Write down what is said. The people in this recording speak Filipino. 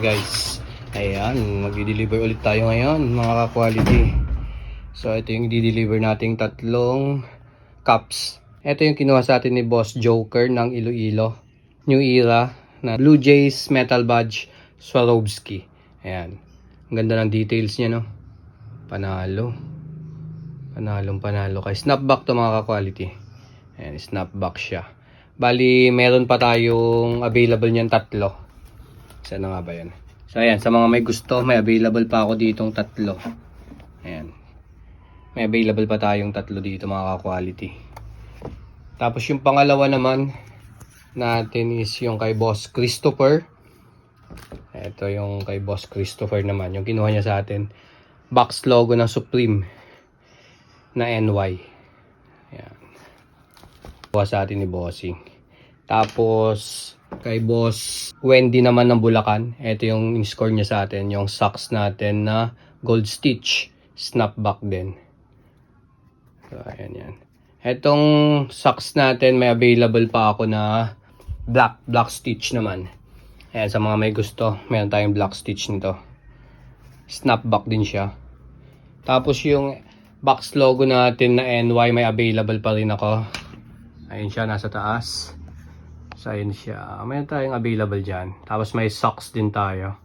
guys. Ayan, magdi-deliver ulit tayo ngayon mga ka-quality. So ito yung i-deliver nating tatlong cups. Ito yung kinuha sa atin ni Boss Joker ng Iloilo. New Era na Blue Jays Metal Badge Swarovski. Ayan. Ang ganda ng details niya no. Panalo. Panalong panalo kay snapback to mga ka-quality. Ayan, snapback siya. Bali, meron pa tayong available niyan tatlo. Saan na nga ba yan? So, ayan. Sa mga may gusto, may available pa ako ditong tatlo. Ayan. May available pa tayong tatlo dito mga ka-quality. Tapos yung pangalawa naman natin is yung kay Boss Christopher. Ito yung kay Boss Christopher naman. Yung kinuha niya sa atin. Box logo ng Supreme na NY. Ayan. Kuha sa atin ni Bossing. Tapos, kay Boss Wendy naman ng Bulacan. Ito yung in-score niya sa atin. Yung socks natin na gold stitch. Snapback din. So, ayan yan. Etong socks natin, may available pa ako na black, black stitch naman. Ayan, sa mga may gusto, meron tayong black stitch nito. Snapback din siya. Tapos yung box logo natin na NY, may available pa rin ako. Ayun siya, nasa taas. Ayun siya. Mayroon tayong available dyan. Tapos may socks din tayo.